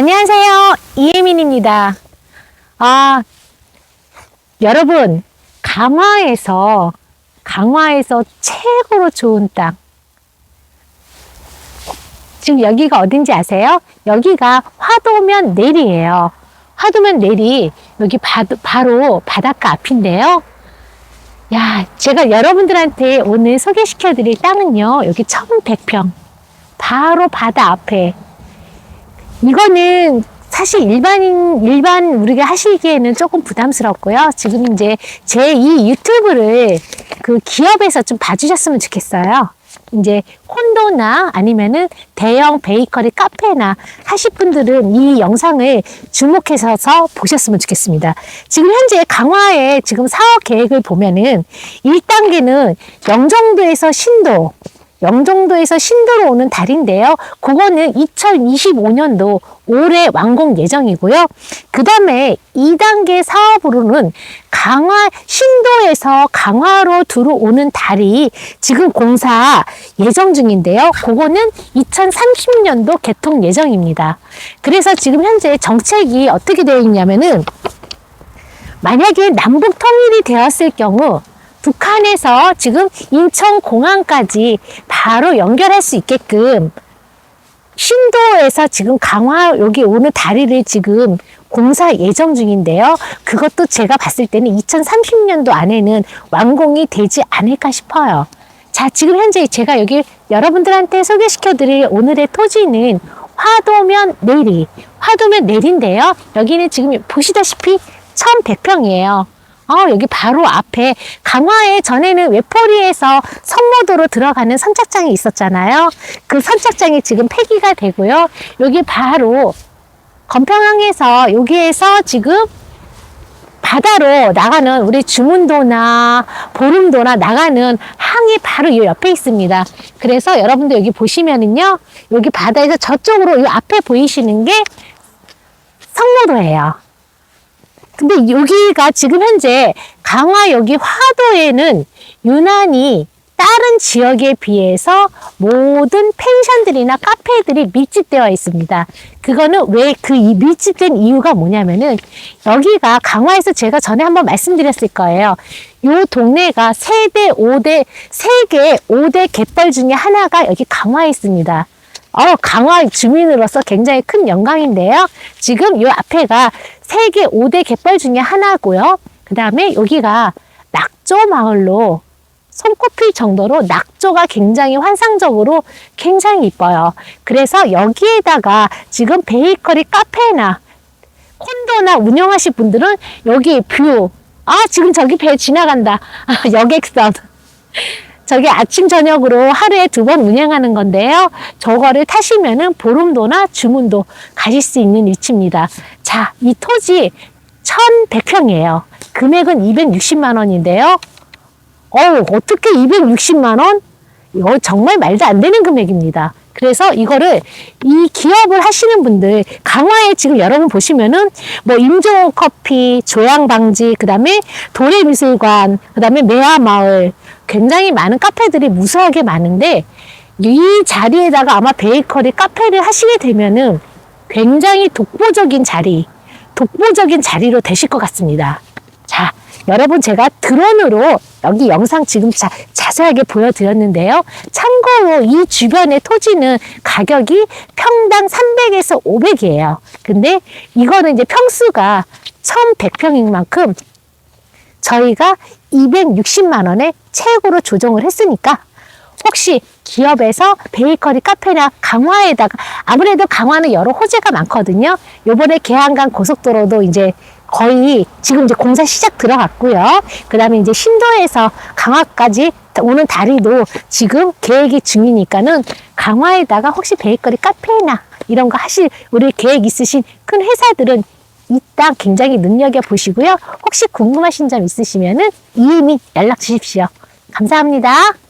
안녕하세요. 이혜민입니다. 아, 여러분, 강화에서, 강화에서 최고로 좋은 땅. 지금 여기가 어딘지 아세요? 여기가 화도면 내리예요. 화도면 내리, 여기 바, 바로 바닷가 앞인데요. 야, 제가 여러분들한테 오늘 소개시켜 드릴 땅은요, 여기 1100평. 바로 바다 앞에. 이거는 사실 일반인, 일반 우리가 하시기에는 조금 부담스럽고요. 지금 이제 제 이 유튜브를 그 기업에서 좀 봐주셨으면 좋겠어요. 이제 콘도나 아니면은 대형 베이커리 카페나 하실 분들은 이 영상을 주목해서 보셨으면 좋겠습니다. 지금 현재 강화의 지금 사업 계획을 보면은 1단계는 영종도에서 신도, 영종도에서 신도로 오는 달인데요. 그거는 2025년도 올해 완공 예정이고요. 그 다음에 2단계 사업으로는 강화, 신도에서 강화로 들어오는 달이 지금 공사 예정 중인데요. 그거는 2030년도 개통 예정입니다. 그래서 지금 현재 정책이 어떻게 되어 있냐면은 만약에 남북 통일이 되었을 경우 북한에서 지금 인천공항까지 바로 연결할 수 있게끔 신도에서 지금 강화 여기 오는 다리를 지금 공사 예정 중인데요. 그것도 제가 봤을 때는 2030년도 안에는 완공이 되지 않을까 싶어요. 자, 지금 현재 제가 여기 여러분들한테 소개시켜 드릴 오늘의 토지는 화도면 내리, 화도면 내리인데요. 여기는 지금 보시다시피 1100평이에요. 어, 여기 바로 앞에 강화에 전에는 외포리에서 선모도로 들어가는 선착장이 있었잖아요. 그 선착장이 지금 폐기가 되고요. 여기 바로 건평항에서 여기에서 지금 바다로 나가는 우리 주문도나 보름도나 나가는 항이 바로 이 옆에 있습니다. 그래서 여러분들 여기 보시면은요, 여기 바다에서 저쪽으로 이 앞에 보이시는 게 성모도예요. 근데 여기가 지금 현재 강화 여기 화도에는 유난히 다른 지역에 비해서 모든 펜션들이나 카페들이 밀집되어 있습니다. 그거는 왜 그 밀집된 이유가 뭐냐면은 여기가 강화에서 제가 전에 한번 말씀드렸을 거예요. 요 동네가 세대 5대, 세개 5대 갯벌 중에 하나가 여기 강화에 있습니다. 어, 강화 주민으로서 굉장히 큰 영광인데요. 지금 요 앞에가 세계 5대 갯벌 중에 하나고요. 그 다음에 여기가 낙조 마을로 손꼽힐 정도로 낙조가 굉장히 환상적으로 굉장히 이뻐요. 그래서 여기에다가 지금 베이커리 카페나 콘도나 운영하실 분들은 여기 뷰, 아, 지금 저기 배 지나간다. 아, 여객선. 저게 아침 저녁으로 하루에 두 번 운행하는 건데요. 저거를 타시면은 보름도나 주문도 가실 수 있는 위치입니다. 자, 이 토지 1100평이에요. 금액은 260만 원인데요. 어우, 어떻게 260만 원? 이거 정말 말도 안 되는 금액입니다. 그래서 이거를 이 기업을 하시는 분들 강화에 지금 여러분 보시면은 뭐 임종 커피, 조양 방지, 그다음에 도래 미술관, 그다음에 매화 마을 굉장히 많은 카페들이 무수하게 많은데 이 자리에다가 아마 베이커리 카페를 하시게 되면은 굉장히 독보적인 자리, 독보적인 자리로 되실 것 같습니다. 자, 여러분 제가 드론으로 여기 영상 지금 자, 자세하게 보여드렸는데요. 참고로 이 주변의 토지는 가격이 평당 300에서 500이에요. 근데 이거는 이제 평수가 1100평인 만큼 저희가 260만 원에 최고로 조정을 했으니까 혹시 기업에서 베이커리 카페나 강화에다가 아무래도 강화는 여러 호재가 많거든요. 요번에 계한강 고속도로도 이제 거의 지금 이제 공사 시작 들어갔고요. 그 다음에 이제 신도에서 강화까지 오는 다리도 지금 계획이 중이니까는 강화에다가 혹시 베이커리 카페나 이런 거 하실 우리 계획 있으신 큰 회사들은 이 땅 굉장히 눈여겨 보시고요. 혹시 궁금하신 점 있으시면은 이미 연락 주십시오. 감사합니다.